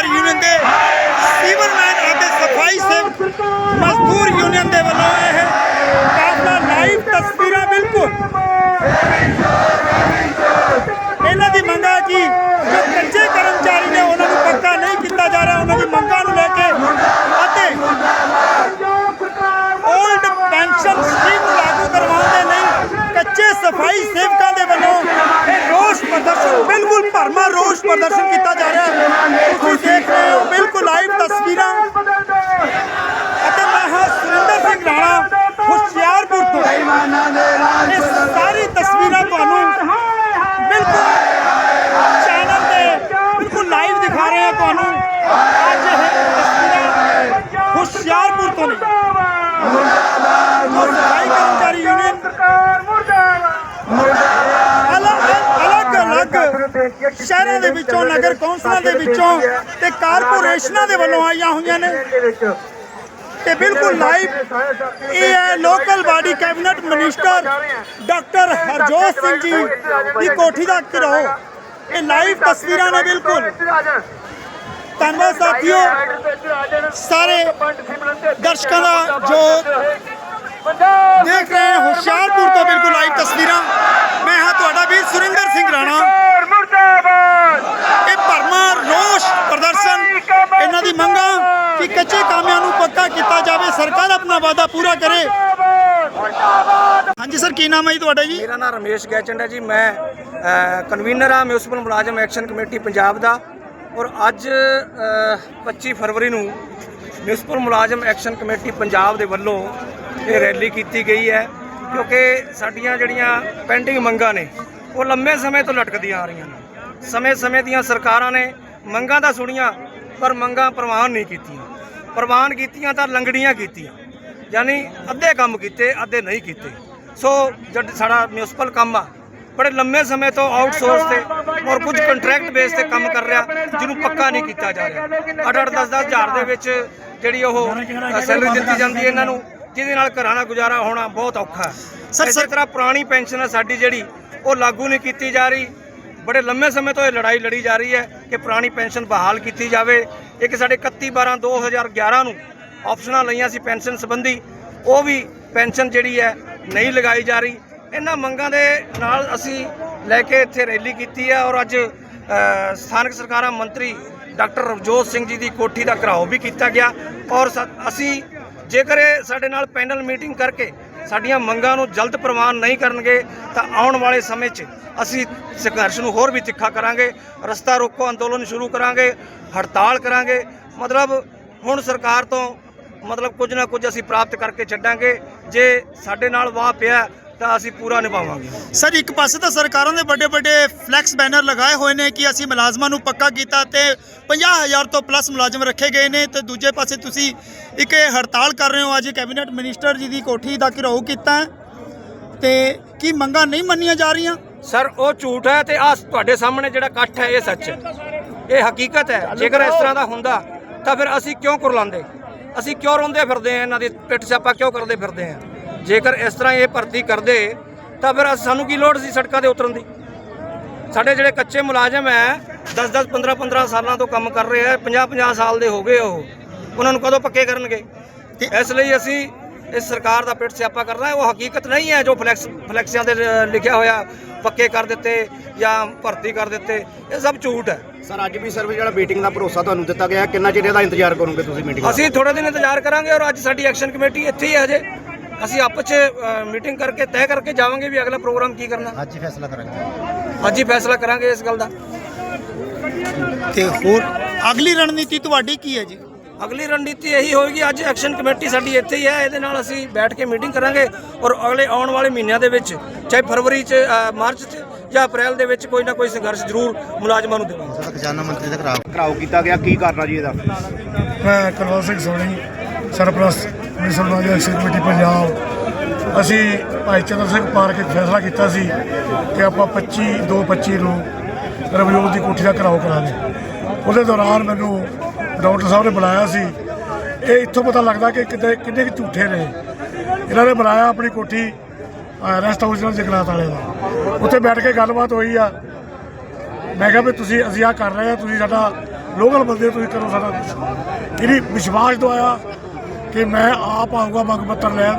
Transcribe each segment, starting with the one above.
ਸਫ਼ਾਈ ਯੂਨੀਅਨ ਦੇ ਸੀਵਰਮੈਨ ਅਤੇ ਸਫ਼ਾਈ ਸੇਵਕ ਮਜ਼ਦੂਰ ਯੂਨੀਅਨ ਦੇ ਵੱਲੋਂ ਇਹ ਕਾਫਲਾ ਲਾਈਵ ਤਸਵੀਰਾਂ ਬਿਲਕੁਲ ਇਹਨਾਂ ਦੀ ਮੰਗਾ ਕਿ? ਜੋ ਕੱਚੇ ਕਰਮਚਾਰੀ ਨੇ ਉਹਨਾਂ ਨੂੰ ਪੱਕਾ ਨਹੀਂ ਕੀਤਾ ਜਾ ਰਿਹਾ, ਉਹਨਾਂ ਦੀ ਮੰਗਾਂ ਨੂੰ ਲੈ ਕੇ ਅਤੇ 올ਡ ਪੈਨਸ਼ਨ ਸਕੀਮ ਲਾਗੂ ਕਰਵਾਉਣ ਦੇ ਲਈ ਕੱਚੇ ਸਫ਼ਾਈ ਸੇਵਕਾਂ ਦੇ ਵੱਲੋਂ ਇਹ ਰੋਸ ਪ੍ਰਦਰਸ਼ਨ, ਬਿਲਕੁਲ ਭਰਮਾ ਰੋਸ ਪ੍ਰਦਰਸ਼ਨ ਕੀਤਾ ਜਾ ਰਿਹਾ ਹੈ ਤੁਸੀਂ ਦੇਖ ਰਹੇ ਹੋ ਬਿਲਕੁਲ ਲਾਈਵ ਤਸਵੀਰਾਂ ਅਤੇ ਮੈਂ ਹਾਂ ਸੁਰਿੰਦਰ ਸਿੰਘ ਰਾਣਾ ਹੁਸ਼ਿਆਰਪੁਰ ਤੋਂ ਇਹ ਸਾਰੀ ਤਸਵੀਰਾਂ ਤੁਹਾਨੂੰ ਬਿਲਕੁਲ ਚੈਨਲ ਤੇ ਬਿਲਕੁਲ ਲਾਈਵ ਦਿਖਾ ਰਹੇ ਹਾਂ ਤੁਹਾਨੂੰ ਅੱਜ ਇਹ ਤਸਵੀਰਾਂ ਹੁਸ਼ਿਆਰਪੁਰ ਤੋਂ ਨੇ ਸਫ਼ਾਈ ਕਰਮਚਾਰੀ ਯੂਨੀਅਨ ਅਲੱਗ ਅਲੱਗ ਅਲੱਗ ਸ਼ਹਿਰਾਂ ਦੇ ਵਿੱਚੋਂ ਨਗਰ ਕੌਂਸਲਾਂ ਦੇ ਵਿੱਚੋਂ ਤੇ ਕਾਰਪੋਰੇਸ਼ਨਾਂ ਦੇ ਵੱਲੋਂ ਆਈਆਂ ਹੋਈਆਂ ਨੇ। ਤੇ ਬਿਲਕੁਲ ਲਾਈਵ ਇਹ ਹੈ local body cabinet minister doctor Harjot Singh ji ਦੀ ਕੋਠੀ ਦਾ ਘਿਰਾਓ ਇਹ ਲਾਈਵ ਤਸਵੀਰਾਂ ਨੇ ਬਿਲਕੁਲ। ਧੰਨਵਾਦ ਸਾਥੀਓ। ਸਾਰੇ ਦਰਸ਼ਕਾਂ ਦਾ ਜੋ ਦੇਖ ਰਹੇ ਹੁਸ਼ਿਆਰਪੁਰ ਤੋਂ ਬਿਲਕੁਲ ਲਾਈਵ ਤਸਵੀਰਾਂ ਮੈਂ ਹਾਂ ਤੁਹਾਡਾ ਵੀਰ ਸੁਰਿੰਦਰ ਸਿੰਘ ਰਾਣਾ ਇਹ ਭਰਮਾ ਰੋਸ਼ ਪ੍ਰਦਰਸ਼ਨ ਇਹਨਾਂ ਦੀ ਮੰਗਾਂ ਕਿ ਕੱਚੇ ਕਾਮਿਆਂ ਨੂੰ ਪੱਕਾ ਕੀਤਾ ਜਾਵੇ ਸਰਕਾਰ ਆਪਣਾ ਵਾਅਦਾ ਪੂਰਾ ਕਰੇ। ਹਾਂਜੀ ਸਰ ਕੀ ਨਾਮ ਹੈ ਜੀ ਤੁਹਾਡਾ ਜੀ? ਮੇਰਾ ਨਾਮ ਰਮੇਸ਼ ਗੈਚੰਡ ਹੈ ਜੀ ਮੈਂ ਕਨਵੀਨਰ ਆ ਮਿਊਨਿਸਪਲ ਮੁਲਾਜ਼ਮ ਐਕਸ਼ਨ ਕਮੇਟੀ ਪੰਜਾਬ ਦਾ। ਔਰ ਅੱਜ ਅ, 25 ਫਰਵਰੀ ਨੂੰ ਮਿਊਨਿਸਪਲ ਮੁਲਾਜ਼ਮ ਐਕਸ਼ਨ ਕਮੇਟੀ ਪੰਜਾਬ ਦੇ ਵੱਲੋਂ ਇਹ ਰੈਲੀ ਕੀਤੀ ਗਈ ਹੈ ਕਿਉਂਕਿ ਸਾਡੀਆਂ ਜਿਹੜੀਆਂ ਪੈਂਡਿੰਗ ਮੰਗਾਂ ਨੇ ਉਹ ਲੰਮੇ ਸਮੇਂ ਤੋਂ ਲਟਕਦੀਆਂ ਆ ਰਹੀਆਂ ਨੇ। ਸਮੇਂ-ਸਮੇਂ ਦੀਆਂ ਸਰਕਾਰਾਂ ਨੇ ਮੰਗਾਂ ਤਾਂ ਸੁਣੀਆਂ ਪਰ ਮੰਗਾਂ ਪ੍ਰਵਾਨ ਨਹੀਂ ਕੀਤੀਆਂ। ਪ੍ਰਵਾਨ ਕੀਤੀਆਂ ਤਾਂ ਲੰਗੜੀਆਂ ਕੀਤੀਆਂ ਯਾਨੀ ਅੱਧੇ ਕੰਮ ਕੀਤੇ ਅੱਧੇ ਨਹੀਂ ਕੀਤੇ। ਸੋ ਜਦ ਸਾਡਾ ਮਿਊਨਿਸਪਲ ਕੰਮ ਆ। ਬੜੇ ਲੰਮੇ ਸਮੇਂ ਤੋਂ ਆਊਟਸੋਰਸ ਤੇ ਔਰ ਕੁਝ ਕੰਟਰੈਕਟ ਬੇਸ ਤੇ ਕੰਮ ਕਰ ਰਿਹਾ ਜਿਹਨੂੰ ਪੱਕਾ ਨਹੀਂ ਕੀਤਾ ਜਾ ਰਿਹਾ। 8-8 10-10 ਹਜ਼ਾਰ ਦੇ ਵਿੱਚ ਜਿਹੜੀ ਉਹ ਸੈਲਰੀ ਦਿੱਤੀ ਜਾਂਦੀ ਹੈ ਇਹਨਾਂ ਨੂੰ ਜਿਹਦੇ ਨਾਲ ਘਰਾਂ ਦਾ ਗੁਜ਼ਾਰਾ ਹੋਣਾ ਬਹੁਤ ਔਖਾ ਹੈ। ਇਸੇ ਤਰ੍ਹਾਂ ਪੁਰਾਣੀ ਪੈਨਸ਼ਨ ਹੈ ਸਾਡੀ ਜਿਹੜੀ ਉਹ ਲਾਗੂ ਨਹੀਂ ਕੀਤੀ ਜਾ ਰਹੀ। ਬੜੇ ਲੰਮੇ ਸਮੇਂ ਤੋਂ ਇਹ ਲੜਾਈ ਲੜੀ ਜਾ ਰਹੀ ਹੈ ਕਿ ਪੁਰਾਣੀ ਪੈਨਸ਼ਨ ਬਹਾਲ ਕੀਤੀ ਜਾਵੇ। ਇੱਕ ਸਾਡੇ 31 12 2011 ਨੂੰ ਆਪਸ਼ਨਾਂ ਲਈਆਂ ਸੀ ਪੈਨਸ਼ਨ ਸੰਬੰਧੀ। ਉਹ ਵੀ ਪੈਨਸ਼ਨ ਜਿਹੜੀ ਹੈ ਨਹੀਂ ਲਗਾਈ ਜਾ ਰਹੀ। ਇਹਨਾਂ ਮੰਗਾਂ ਦੇ ਨਾਲ ਅਸੀਂ ਲੈ ਕੇ ਇੱਥੇ ਰੈਲੀ ਕੀਤੀ ਹੈ ਔਰ ਅੱਜ ਸਥਾਨਕ ਸਰਕਾਰਾਂ ਮੰਤਰੀ ਡਾਕਟਰ ਰਵਜੋਤ ਸਿੰਘ ਜੀ ਦੀ ਕੋਠੀ ਦਾ ਘਰਾਓ ਵੀ ਕੀਤਾ ਗਿਆ। ਔਰ ਸ- ਅਸੀਂ ਜੇਕਰ ਇਹ ਸਾਡੇ ਨਾਲ ਪੈਨਲ ਮੀਟਿੰਗ ਕਰਕੇ ਸਾਡੀਆਂ ਮੰਗਾਂ ਨੂੰ ਜਲਦ ਪ੍ਰਵਾਨ ਨਹੀਂ ਕਰਨਗੇ, ਤਾਂ ਆਉਣ ਵਾਲੇ ਸਮੇਂ 'ਚ ਅਸੀਂ ਸੰਘਰਸ਼ ਨੂੰ ਹੋਰ ਵੀ ਤਿੱਖਾ ਕਰਾਂਗੇ, ਰਸਤਾ ਰੋਕੋ, ਅੰਦੋਲਨ ਸ਼ੁਰੂ ਕਰਾਂਗੇ, ਹੜਤਾਲ ਕਰਾਂਗੇ। ਮਤਲਬ ਹੁਣ ਸਰਕਾਰ ਤੋਂ ਮਤਲਬ ਕੁਝ ਨਾ ਕੁਝ ਅਸੀਂ ਪ੍ਰਾਪਤ ਕਰਕੇ ਛੱਡਾਂਗੇ। ਜੇ ਸਾਡੇ ਨਾਲ ਵਾਹ ਪਿਆ ਤਾਂ ਅਸੀਂ ਪੂਰਾ ਨਿਭਾਵਾਂਗੇ। ਸਰ ਇੱਕ ਪਾਸੇ ਤਾਂ ਸਰਕਾਰਾਂ ਨੇ ਵੱਡੇ ਵੱਡੇ ਫਲੈਕਸ ਬੈਨਰ ਲਗਾਏ ਹੋਏ ਨੇ ਕਿ ਅਸੀਂ ਮੁਲਾਜ਼ਮਾਂ ਨੂੰ ਪੱਕਾ ਕੀਤਾ ਤੇ 50000 ਤੋਂ ਪਲੱਸ ਮੁਲਾਜ਼ਮ ਰੱਖੇ ਗਏ ਨੇ ਤੇ ਦੂਜੇ ਪਾਸੇ ਤੁਸੀਂ ਇੱਕ ਇਹ ਹੜਤਾਲ ਕਰ ਰਹੇ ਹੋ। ਅੱਜ ਕੈਬਨਿਟ ਮਿਨਿਸਟਰ ਜੀ ਦੀ ਕੋਠੀ ਦਾ ਘਿਰਾਓ ਕੀਤਾ ਹੈ। ਤੇ ਕੀ ਮੰਗਾਂ ਨਹੀਂ ਮੰਨੀਆਂ ਜਾ ਰਹੀਆਂ? ਸਰ ਉਹ ਝੂਠ ਹੈ ਤੇ ਆ ਤੁਹਾਡੇ ਸਾਹਮਣੇ ਜਿਹੜਾ ਇਕੱਠ ਹੈ ਇਹ ਸੱਚ ਹੈ। ਇਹ ਹਕੀਕਤ ਹੈ। ਜੇਕਰ ਇਸ ਤਰ੍ਹਾਂ ਦਾ ਹੁੰਦਾ ਤਾਂ ਫਿਰ ਅਸੀਂ ਕਿਉਂ ਕੁਰਲਾਉਂਦੇ? ਅਸੀਂ ਕਿਉਂ ਰੋਂਦੇ ਫਿਰਦੇ ਆ ਇਹਨਾਂ ਦੀ ਪਿੱਠ ਸਿਆਪਾ ਕਿਉਂ ਕਰਦੇ ਫਿਰਦੇ ਆ ਜੇਕਰ ਇਸ ਤਰ੍ਹਾਂ ਇਹ ਭਰਤੀ ਕਰਦੇ ਤਾਂ ਫਿਰ ਸਾਨੂੰ ਕੀ ਲੋੜ ਸੀ ਸੜਕਾਂ ਤੇ ਉਤਰਨ ਦੀ? ਸਾਡੇ ਜਿਹੜੇ ਕੱਚੇ ਮੁਲਾਜ਼ਮ ਹੈ 10 10 15 15 ਸਾਲਾਂ ਤੋਂ ਕੰਮ ਕਰ ਰਹੇ ਆ 50 50 ਸਾਲ ਦੇ ਹੋ ਗਏ ਉਹ। ਉਹਨਾਂ ਨੂੰ ਕਦੋਂ ਪੱਕੇ ਕਰਨਗੇ? ਤੇ ਇਸ ਲਈ ਅਸੀਂ ਇਸ ਸਰਕਾਰ ਦਾ ਪਿੱਠ ਸਿਆਪਾ ਕਰਨਾ ਹੈ। ਉਹ ਹਕੀਕਤ ਨਹੀਂ ਹੈ ਜੋ ਫਲੈਕਸ ਫਲੈਕਸੀਆਂ ਅ, ਲਿਖਿਆ ਹੋਇਆ ਪੱਕੇ ਕਰ ਦਿੱਤੇ ਜਾਂ ਭਰਤੀ ਕਰ ਦਿੱਤੇ। ਇਹ ਸਭ ਝੂਠ ਹੈ। ਸਰ ਅੱਜ ਵੀ ਸਰ ਜਿਹੜਾ ਮੀਟਿੰਗ ਦਾ ਭਰੋਸਾ ਤੁਹਾਨੂੰ ਦਿੱਤਾ ਗਿਆ ਕਿੰਨਾ ਚਿਰ ਇਹਦਾ ਇੰਤਜ਼ਾਰ ਕਰੋਗੇ ਤੁਸੀਂ ਮੀਟਿੰਗ ਦਾ? ਅਸੀਂ ਥੋੜੇ ਦਿਨ ਇੰਤਜ਼ਾਰ ਕਰਾਂਗੇ ਔਰ ਅੱਜ ਸਾਡੀ ਐਕਸ਼ਨ ਕਮੇਟੀ ਇੱਥੇ ਹੀ ਹੈ ਹਜੇ। ਅਸੀਂ ਆਪਸ 'ਚ ਮੀਟਿੰਗ ਕਰਕੇ ਤੈਅ ਕਰਕੇ ਜਾਵਾਂਗੇ ਵੀ ਅਗਲਾ ਪ੍ਰੋਗਰਾਮ ਕੀ ਕਰਨਾ। ਅੱਜ ਹੀ ਫੈਸਲਾ ਕਰਾਂਗੇ। ਅੱਜ ਹੀ ਫੈਸਲਾ ਕਰਾਂਗੇ ਇਸ ਗੱਲ ਦਾ। ਤੇ ਹੋਰ ਅਗਲੀ ਰਣਨੀਤੀ ਤੁਹਾਡੀ ਕੀ ਹੈ ਜੀ? ਅਗਲੀ ਰਣਨੀਤੀ ਇਹੀ ਹੋਏਗੀ ਅੱਜ ਐਕਸ਼ਨ ਕਮੇਟੀ ਸਾਡੀ ਇੱਥੇ ਹੀ ਹੈ ਇਹਦੇ ਨਾਲ ਅਸੀਂ ਬੈਠ ਕੇ ਮੀਟਿੰਗ ਕਰਾਂਗੇ ਔਰ ਅਗਲੇ ਆਉਣ ਵਾਲੇ ਮਹੀਨਿਆਂ ਦੇ ਵਿੱਚ ਚਾਹੇ ਫਰਵਰੀ ਚ ਮਾਰਚ ਚ ਜਾਂ ਅਪ੍ਰੈਲ ਦੇ ਵਿੱਚ ਕੋਈ ਨਾ ਕੋਈ ਸੰਘਰਸ਼ ਜ਼ਰੂਰ ਮੁਲਾਜ਼ਮਾਂ ਨੂੰ ਦੇਵਾਂਗੇ। ਖਜ਼ਾਨਾ ਮੰਤਰੀ ਦਾ ਖਰਾਬ ਘਰਾਓ ਕੀਤਾ ਗਿਆ ਕੀ ਕਾਰਨ ਜੀ ਇਹਦਾ? ਮੈਂ ਕੁਲਵੰਤ ਸਿੰਘ ਸੋਣੀ ਸਰਪ੍ਰਸਤ ਮਿਸ਼ਨ ਮਾਜਾ ਕਮੇਟੀ ਪੰਜਾਬ, ਅਸੀਂ ਭਾਈ ਚੰਦਰ ਸਿੰਘ ਪਾਰਕ ਵਿੱਚ ਫੈਸਲਾ ਕੀਤਾ ਸੀ ਕਿ ਆਪਾਂ 25 2 25 ਨੂੰ ਰਵਿਓਲ ਦੀ ਕੋਠੀ ਦਾ ਘਰਾਓ ਕਰਾਂਗੇ। ਉਹਦੇ ਦੌਰਾਨ ਮੈਨੂੰ ਡਾਕਟਰ ਸਾਹਿਬ ਨੇ ਬੁਲਾਇਆ ਸੀ। ਇਹ ਇੱਥੋਂ ਪਤਾ ਲੱਗਦਾ ਕਿ ਕਿਤੇ ਕਿੰਨੇ ਕੁ ਝੂਠੇ ਨੇ। ਇਹਨਾਂ ਨੇ ਬੁਲਾਇਆ ਆਪਣੀ ਕੋਠੀ ਰੈਸਟ ਹਾਊਸ ਨਾਲ ਜਗਰਾਤ ਵਾਲੇ ਦਾ। ਉੱਥੇ ਬੈਠ ਕੇ ਗੱਲਬਾਤ ਹੋਈ ਆ। ਮੈਂ ਕਿਹਾ ਵੀ ਤੁਸੀਂ ਅਸੀਂ ਆ ਕਰ ਰਹੇ ਆ, ਤੁਸੀਂ ਸਾਡਾ ਲੋਕਲ ਬੰਦੇ ਤੁਸੀਂ ਕਰੋ ਸਾਡਾ ਕੁਛ। ਇਹਨੇ ਵਿਸ਼ਵਾਸ ਦਵਾਇਆ। ਕਿ ਮੈਂ ਆਪ ਆਊਗਾ ਮੰਗ ਪੱਤਰ ਲੈਣ।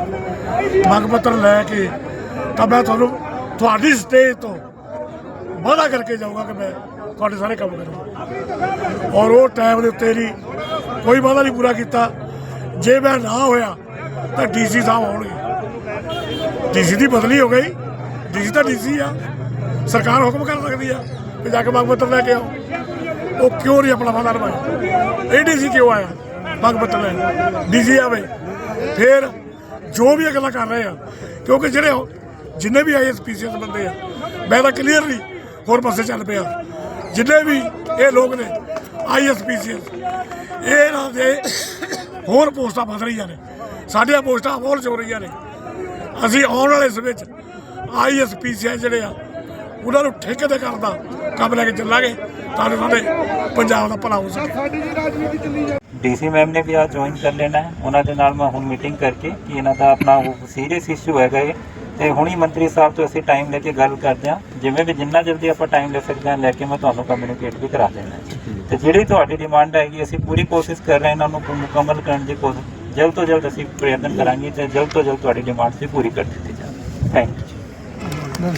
ਮੰਗ ਪੱਤਰ ਲੈ ਕੇ ਤਾਂ ਮੈਂ ਤੁਹਾਨੂੰ ਤੁਹਾਡੀ ਸਟੇਜ ਤੋਂ ਵਾਅਦਾ ਕਰਕੇ ਜਾਊਗਾ ਕਿ ਮੈਂ ਤੁਹਾਡੇ ਸਾਰੇ ਕੰਮ ਕਰੂੰਗਾ। ਔਰ ਉਹ ਟਾਈਮ ਦੇ ਉੱਤੇ ਨਹੀਂ ਕੋਈ ਵਾਅਦਾ ਨਹੀਂ ਪੂਰਾ ਕੀਤਾ। ਜੇ ਮੈਂ ਨਾ ਹੋਇਆ ਤਾਂ ਡੀਸੀ ਸਾਹਿਬ ਆਉਣਗੇ। ਡੀਸੀ ਦੀ ਬਦਲੀ ਹੋ ਗਈ। ਡੀਸੀ ਤਾਂ ਡੀਸੀ ਆ। ਸਰਕਾਰ ਹੁਕਮ ਕਰ ਸਕਦੀ ਆ ਕਿ ਜਾ ਕੇ ਮੰਗ ਪੱਤਰ ਲੈ ਕੇ ਆਓ। ਉਹ ਕਿਉਂ ਨਹੀਂ ਆਪਣਾ ਵਾਦਾ ਨਿਭਾਇਆ? ਇਹ ਡੀਸੀ ਕਿਉਂ ਆਇਆ? ਮੰਗ ਪੱਤਰ ਲੈ ਡੀਸੀ ਆਵੇ, ਫਿਰ ਜੋ ਵੀ ਇਹ ਗੱਲਾਂ ਕਰ ਰਹੇ ਆ, ਕਿਉਂਕਿ ਜਿਹੜੇ ਜਿੰਨੇ ਵੀ ਆਈਐਸਪੀਸੀਐਸ ਬੰਦੇ ਆ, ਮੈਂ ਤਾਂ ਕਲੀਅਰਲੀ ਹੋਰ ਪਾਸੇ ਚੱਲ ਪਿਆ। ਜਿੰਨੇ ਵੀ ਇਹ ਲੋਕ ਨੇ ਆਈਐਸਪੀਸੀਐਸ ਇਹ ਇਹਨਾਂ ਦੇ ਹੋਰ ਪੋਸਟਾਂ ਵੱਧ ਰਹੀਆਂ ਨੇ। ਸਾਡੀਆਂ ਪੋਸਟਾਂ ਹੋਰ ਹੋ ਰਹੀਆਂ ਨੇ। ਅਸੀਂ ਆਉਣ ਵਾਲੇ ਸਮੇਂ 'ਚ ਆਈਐਸਪੀਸੀਐਸ ਜਿਹੜੇ ਆ, ਉਹਨਾਂ ਨੂੰ ਠੇਕੇ ਤੇ ਕਰਨ ਦਾ ਕੰਮ ਲੈ ਕੇ ਚੱਲਾਂਗੇ, ਤਾਂ ਜੋ ਸਾਡੇ ਪੰਜਾਬ ਦਾ ਭਲਾ ਹੋ ਸਕੇ। ਡੀਸੀ ਮੈਮ ਨੇ ਵੀ ਆ ਜੁਆਇਨ ਕਰ ਲੈਣਾ ਹੈ। ਉਹਨਾਂ ਦੇ ਨਾਲ ਮੈਂ ਹੁਣ ਮੀਟਿੰਗ ਕਰਕੇ ਕਿ ਇਹਨਾਂ ਦਾ ਆਪਣਾ ਉਹ ਸੀਰੀਅਸ ਇਸ਼ੂ ਹੈਗਾ ਇਹ। ਤੇ ਹੁਣੀ ਮੰਤਰੀ ਸਾਹਿਬ ਤੋਂ ਅਸੀਂ ਟਾਈਮ ਲੈ ਕੇ ਗੱਲ ਕਰਦੇ ਹਾਂ। ਜਿਵੇਂ ਵੀ ਜਿੰਨਾ ਜਲਦੀ ਆਪਾਂ ਟਾਈਮ ਲੈ ਸਕਦੇ ਹਾਂ, ਲੈ ਕੇ ਮੈਂ ਤੁਹਾਨੂੰ ਕਮਿਊਨੀਕੇਟ ਵੀ ਕਰਾ ਦੇਣਾ ਹੈ। ਤੇ ਜਿਹੜੀ ਤੁਹਾਡੀ ਡਿਮਾਂਡ ਹੈਗੀ, ਅਸੀਂ ਪੂਰੀ ਕੋਸ਼ਿਸ਼ ਕਰ ਰਹੇ ਹਾਂ ਇਹਨਾਂ ਨੂੰ ਮੁਕੰਮਲ ਕਰਨ ਦੀ ਕੋਸ਼ਿਸ਼। ਜਲਦ ਤੋਂ ਜਲਦ ਅਸੀਂ ਪ੍ਰਯਤਨ ਕਰਾਂਗੇ ਤੇ ਜਲਦ ਤੋਂ ਜਲਦ ਤੁਹਾਡੀ ਡਿਮਾਂਡ ਵੀ ਪੂਰੀ ਕਰ ਦਿੱਤੀ ਜਾਵੇ। Thank you